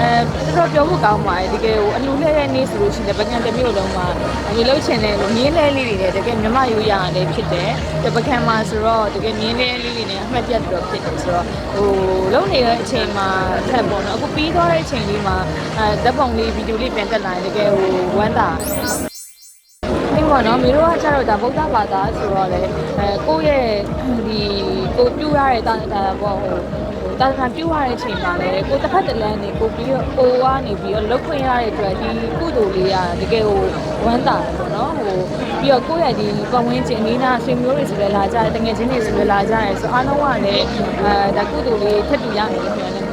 အဲတော်တော်ပြောဖို့ကောင်းပါတယ်တကယ်ဟိုအလူလဲတဲ့နေ့ဆိုလို့ရှိရင်ပကံတစ်မျိုးလုံးမှာဒီလှုပ်ချင်တဲ့မြင်းလဲလေးတွေနဲ့တကယ်မြမရိုးရလည်းဖြစ်တယ်တပကံမှာဆိုတော့တကယ်မြင်းလဲလေးတွေနဲ့အမှတ်ပြတ်တော့ဖြစ်တယ်ဆိုတော့ဟိုလုံနေတဲ့အချိန်မှာထပ်ပေါ့နော်အခုပြီးသွားတဲ့အချိန်လေးမှာအဲဓာတ်ပုံလေးဗီဒီယိုလေးပြန်တက်လာရင်တကယ်ဟိုဝမ်းသာအဲ့ပေါ့နော်မိတို့ကကျတော့ဒါဗုဒ္ဓဘာသာဆိုတော့လေအဲကိုယ့်ရဲ့ဒီကိုပြုရတဲ့တာတာပေါ့ဟို တာတာပြုရတဲ့အချိန်မှာလေကိုတစ်ဖက်တစ်လမ်းနေကိုပြီးတော့ကိုကနေပြီးတော့လုတ်ခွင့်ရတဲ့အတွက်ဒီကုသိုလ်လေးကတကယ်ဟိုဝမ်းသာတယ်ပေါ့နော်ဟိုပြီးတော့ကိုယ့်ရဲ့ဒီပတ်ဝန်းကျင်အနီးနားဆွေမျိုးတွေဆိုလည်းလာကြတယ်တငယ်ချင်းတွေဆိုလည်းလာကြတယ်ဆိုအားလုံးကလည်းအဲဒါကုသိုလ်လေးထပ်တူရမယ်လို့ပြောတယ်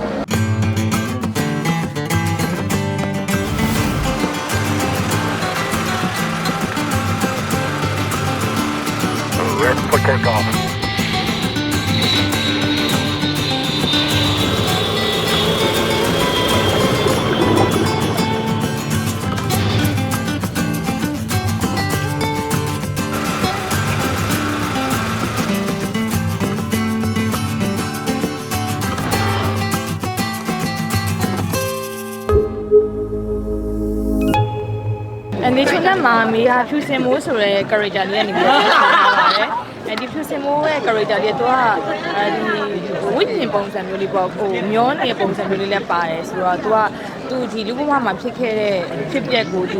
Ready for takeoff. နေချင်းနဲ့မှာမေဟာဖြူစင်မိုးဆိုတဲ့ character လေးကနေပြီးတော့ဆက်ထားပါတယ်အဲဒီဖြူစင်မိုးရဲ့ character လေးကသူကအဲဒီဝိညာဉ်ပုံစံမျိုးလေးပေါ့ဟိုမျောနေတဲ့ပုံစံမျိုးလေးလည်းပါတယ်ဆိုတော့သူကသူဒီလူ့ဘဝမှာဖြစ်ခဲ့တဲ့ဖြစ်ပျက်ကိုသူ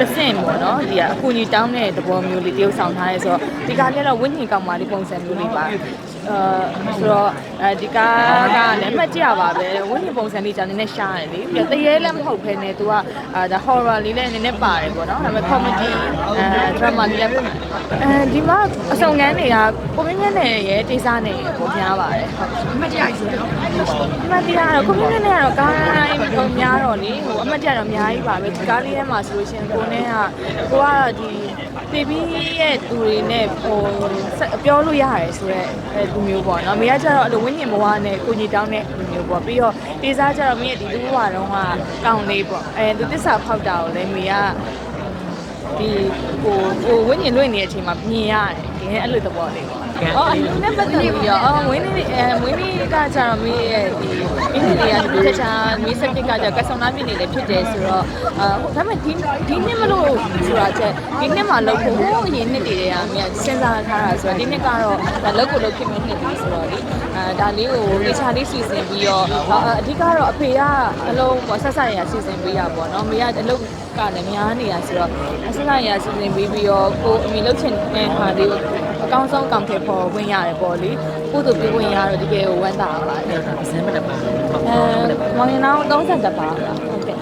တဆင့်ပေါ့နော်ဒီကအကူအညီတောင်းတဲ့သဘောမျိုးလေးတရုပ်ဆောင်ထားရဲဆိုတော့ဒီကနေ့တော့ဝိညာဉ်ကောင်မလေးပုံစံမျိုးလေးပါ အဲဆိုတော့အဲဒီကားကလည်းမှတ်ကြရပါပဲဝိညာဉ်ပုံစံလေးကြောင့်နည်းနည်းရှားတယ်လေပြီးတော့တရေလည်းမဟုတ်ဘဲနဲ့သူကအာဒါ horror လေးလည်းနည်းနည်းပါတယ်ပေါ့နော်ဒါပေမဲ့ comedy အဲ drama လေးလည်းပါတယ်အဲဒီမှာအစုံငန်းတွေကကိုမင်းမြတ်နဲ့ရဲ့တေးစားနဲ့ပုံများပါတယ်ဟုတ်အမှတ်တရရှိတယ်နော်ဒီမှာတရားတော့ကိုမင်းနဲ့ကတော့ကားပုံများတော့လေဟိုအမှတ်တရတော့အများကြီးပါပဲဒီကားလေးထဲမှာဆိုလို့ရှိရင်ကိုနဲ့ကကိုကတော့ဒီ တေဘီရဲ့သူတွေနဲ့ဟိုဆက်ပြောလို့ရတယ်ဆိုတော့အဲလူမျိုးပေါ့နော်မိကကျတော့အဲ့လိုဝင်းညင်ဘဝနဲ့ကိုကြီးတောင်းတဲ့လူမျိုးပေါ့ပြီးတော့တေစားကျတော့မိရဲ့ဒီလူဘဝတုန်းကကောင်းလေးပေါ့အဲသူတစ္ဆာဖောက်တာကိုလည်းမိကဒီဟိုဟိုဝင်းညင်လွင့်နေတဲ့အချိန်မှာမြင်ရတယ်ဒီအဲ့လိုသဘောလေးပေါ့ အော်အလူနဲ့ပတ်သက်ပြီးတော့အော်ဝင်းနေအဲဝင်းနေကကြတော့မေးရဲ့ဒီအင်းတွေကဒီတခြားမေးစက်တစ်ကကြကဆောင်းနာပြနေလည်းဖြစ်တယ်ဆိုတော့အာဟိုဒါပေမဲ့ဒီဒီနှစ်မလို့ဆိုတာချက်ဒီနှစ်မှာလောက်ဖို့ဟိုအရင်နှစ်တွေတည်းကမြတ်စဉ်းစားထားတာဆိုတော့ဒီနှစ်ကတော့ဒါလောက်ကိုလောက်ဖြစ်မဲ့နှစ်တွေဆိုတော့လေအဲဒါလေးကိုလေချာလေးစီစဉ်ပြီးတော့အဓိကတော့အဖေကအလုံးပေါ့ဆက်ဆက်ရစီစဉ်ပေးတာပေါ့နော်မေကအလုပ်ကလည်းများနေတာဆိုတော့ဆက်ဆက်ရစီစဉ်ပေးပြီးတော့ကိုအမေလုပ်ချင်တဲ့ဟာလေးကိုအကောင်းဆုံးကောင်ထည့်ဖို့ဝင်ရတယ်ပေါ့လေကိုတို့ပြီးဝင်ရတော့တကယ်ကိုဝမ်းသာပါတယ်အစမ်းမတက်ပါဘူးအဲမောင်ရင်တော့30တက်ပါလားဟုတ်ကဲ့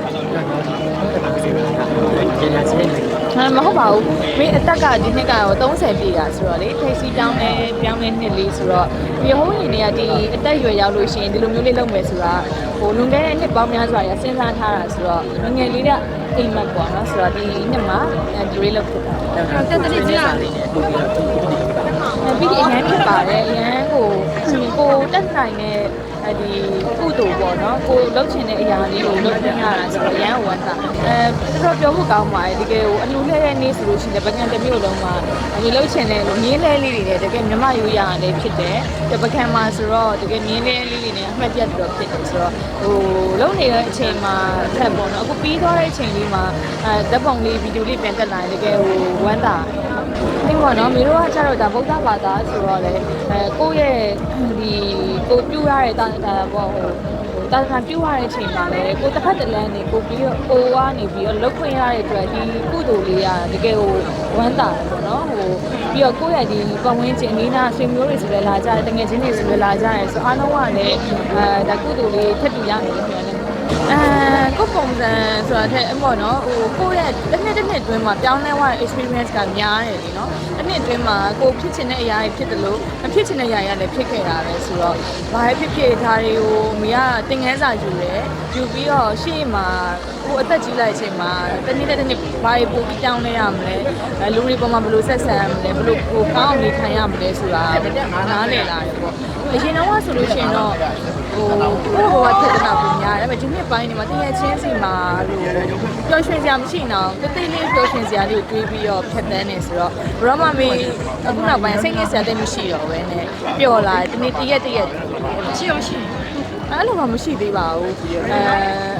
ကျန်တာချင်းအဲမဟုတ်ပါဘူးမင်းအသက်ကဒီနှစ်ကတော့30ပြည့်တာဆိုတော့လေထိတ်စီပြောင်းလဲပြောင်းလဲနှစ်လေးဆိုတော့ဒီဟိုးရင်တွေကဒီအသက်အရွယ်ရောက်လို့ရှိရင်ဒီလိုမျိုးလေးလုပ်မယ်ဆိုတာဟိုလွန်ခဲ့တဲ့နှစ်ပေါင်းများစွာရစဉ်းစားထားတာဆိုတော့ငယ်လေးကအိမ်မက်ပေါ့နော်ဆိုတော့ဒီနှစ်မှာဒီလေးလုပ်ဖြစ်တာတက်တက်ကြီးလာနေတယ် ပို့ပြီးတော့ဒီနေ့ပါပြီးရင်အရန်ဖြစ်ပါတယ်အရန်ကိုကိုတက်နိုင်တဲ့အဲဒီကုသိုလ်ပေါ့နော်ကိုလှုပ်ချင်တဲ့အရာလေးကိုလုပ်ပြရတာဆိုတော့အရန်ဝမ်းသာအဲတော်တော်ပြောဖို့ကောင်းပါတယ်တကယ်ကိုအလူလဲတဲ့နေ့ဆိုလို့ရှိရင်ပကံတစ်မျိုးလုံးမှာဒီလှုပ်ချင်တဲ့မြင်းလဲလေးတွေနဲ့တကယ်မြမရိုးရလည်းဖြစ်တယ်တပကံမှာဆိုတော့တကယ်မြင်းလဲလေးတွေနဲ့အမှတ်ပြတ်တော့ဖြစ်တယ်ဆိုတော့ဟိုလုံနေတဲ့အချိန်မှာထပ်ပေါ့နော်အခုပြီးသွားတဲ့အချိန်လေးမှာအဲဓာတ်ပုံလေးဗီဒီယိုလေးပြန်တက်လာရင်တကယ်ဟိုဝမ်းသာ အဲ့ပေါ့နော်မိတို့ကကျတော့ဒါဗုဒ္ဓဘာသာဆိုတော့လေအဲကိုယ့်ရဲ့ဒီကိုပြုရတဲ့တာတာပေါ့ဟိုတာတာပြုရတဲ့အချိန်မှာလေကိုတစ်ဖက်တစ်လမ်းနေကိုပြီးတော့ကိုကနေပြီးတော့လုတ်ခွင့်ရတဲ့အတွက်ဒီကုသိုလ်လေးကတကယ်ဟိုဝမ်းသာတယ်ပေါ့နော်ဟိုပြီးတော့ကိုယ့်ရဲ့ဒီပတ်ဝန်းကျင်အနီးနားဆွေမျိုးတွေဆိုလည်းလာကြတယ်တငယ်ချင်းတွေဆိုလည်းလာကြတယ်ဆိုအားလုံးကလည်းအဲဒါကုသိုလ်လေးထပ်တူရမယ်လို့ပြောတယ် အဲကိုပုံစံဆိုတာတဲ့အဲ့ပေါ့နော်ဟိုကိုယ့်ရဲ့တစ်နှစ်တစ်နှစ်အတွင်းမှာပြောင်းလဲသွားတဲ့ experience ကများတယ်လीနော်တစ်နှစ်အတွင်းမှာကိုဖြစ်ချင်တဲ့အရာတွေဖြစ်တယ်လို့မဖြစ်ချင်တဲ့အရာတွေလည်းဖြစ်ခဲ့တာပဲဆိုတော့ဘာပဲဖြစ်ဖြစ်ဒါတွေကိုမိကတင်ငန်းစာယူတယ်ယူပြီးတော့ရှေ့မှာကိုအသက်ကြီးလိုက်တဲ့အချိန်မှာတစ်နှစ်တစ်နှစ်ဘာတွေပိုပြီးပြောင်းလဲရမလဲအဲလူတွေပေါ်မှာဘယ်လိုဆက်ဆံရမလဲဘယ်လိုကိုကောင်းအောင်နေထိုင်ရမလဲဆိုတာနားလည်လာတယ်ပေါ့အရင်တော့ဆိုလို့ရှိရင်တော့ ဟိုကိုယ့်ဘဝထက်တနာပုံများတယ်ဒါပေမဲ့ဒီနှစ်ပိုင်းနေမှာတကယ်ချင်းစီမှာလို့ပျော်ရွှင်စရာမရှိတော့တသိလေးပျော်ရွှင်စရာလေးကိုတွေးပြီးတော့ဖြတ်သန်းနေဆိုတော့ဘရမမေအခုနောက်ပိုင်းစိတ်ရစရာတိတ်မရှိတော့ဘဲနဲ့ပျော်လာတယ်ဒီနေ့တရက်တရက်ရှိရောရှိအဲ့လိုမှမရှိသေးပါဘူးအဲ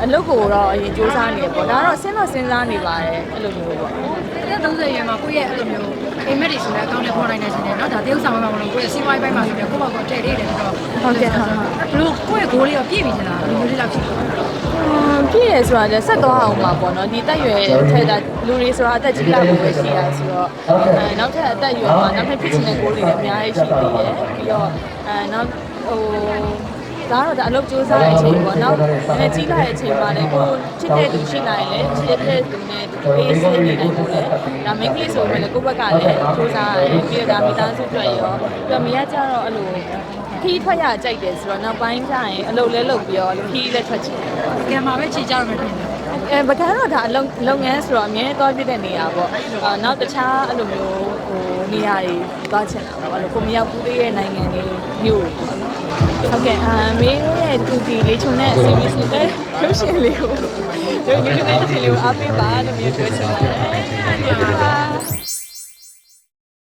အလုပ်ကိုတော့အရင်စူးစမ်းနေပေါ့ဒါကတော့စဉ်းတော့စဉ်းစားနေပါတယ်အဲ့လိုမျိုးပေါ့တဲ့ 30ရွယ်မှာကိုယ့်ရဲ့အဲ့လိုမျိုးအိမ်မက်တွေဆိုတဲ့အကောင့်နဲ့ပေါ်နိုင်နေရှင်တယ်เนาะဒါတရုပ်ဆောင်မှာမလို့ကိုယ့်ရဲ့စီးပွားရေးပိုင်းမှာဆိုတော့ကိုယ့်ဘာကိုတည့်လေးတယ်ဆိုတော့ ဟုတ်ကဲ့ဟုတ်ဟုတ် ဘလို့ကိုယ့်ရဲ့ဂိုးလေးရောပြည့်ပြီလားဒီမျိုးလေးလောက်ရှိတယ် ပြည့်ရဆိုတာလည်းဆက်သွားအောင်ပါပေါ့နော်ဒီတက်ရွယ်ထဲတာလူတွေဆိုတာအသက်ကြီးလာဖို့ပဲရှိရဆိုတော့အဲနောက်ထပ်အသက်ရွယ်မှာနောက်ထပ်ဖြစ်ချင်တဲ့ကိုယ်တွေလည်းအများကြီးရှိသေးတယ်ပြီးတော့အဲနောက်ဟို ဒါတော့ဒါအလုပ်စူးစမ်းတဲ့အချိန်ပေါ့နောက်အဲကြီးလာတဲ့အချိန်မှာလည်းကိုချစ်တဲ့သူရှိနိုင်လေချစ်တဲ့သူနဲ့ပေးစနေနိုင်ဖို့လေဒါမင်းကလေးဆိုရင်လည်းကိုယ့်ဘက်ကလည်းစူးစမ်းရတယ်ပြီးတော့ဒါမိသားစုအတွက်ရောပြီးတော့မရကြတော့အဲ့လိုခီးထွက်ရကြိုက်တယ်ဆိုတော့နောက်ပိုင်းကျရင်အလုပ်လဲလုပ်ပြီးတော့ခီးလည်းထွက်ချင်တယ်ကဲမှာပဲခြေကြရမယ်ထင်တယ်အဲပကန်းတော့ဒါအလုပ်လုပ်ငန်းဆိုတော့အများကြီးသွားပြတဲ့နေရာပေါ့အာနောက်တခြားအဲ့လိုမျိုးဟိုနေရာတွေသွားချင်တာပေါ့အဲ့လိုကိုမရောက်ဘူးသေးတဲ့နိုင်ငံတွေမျိုးပေါ့နော် ဟုတ်ကဲ့အာမေတို့ရဲ့တူတီလေးချုံတဲ့ series နဲ့ရုပ်ရှင်လေးကိုဒီ YouTube ရဲ့ channel ကိုအားပေးပါလို့မျိုးပြောချင်ပါတယ်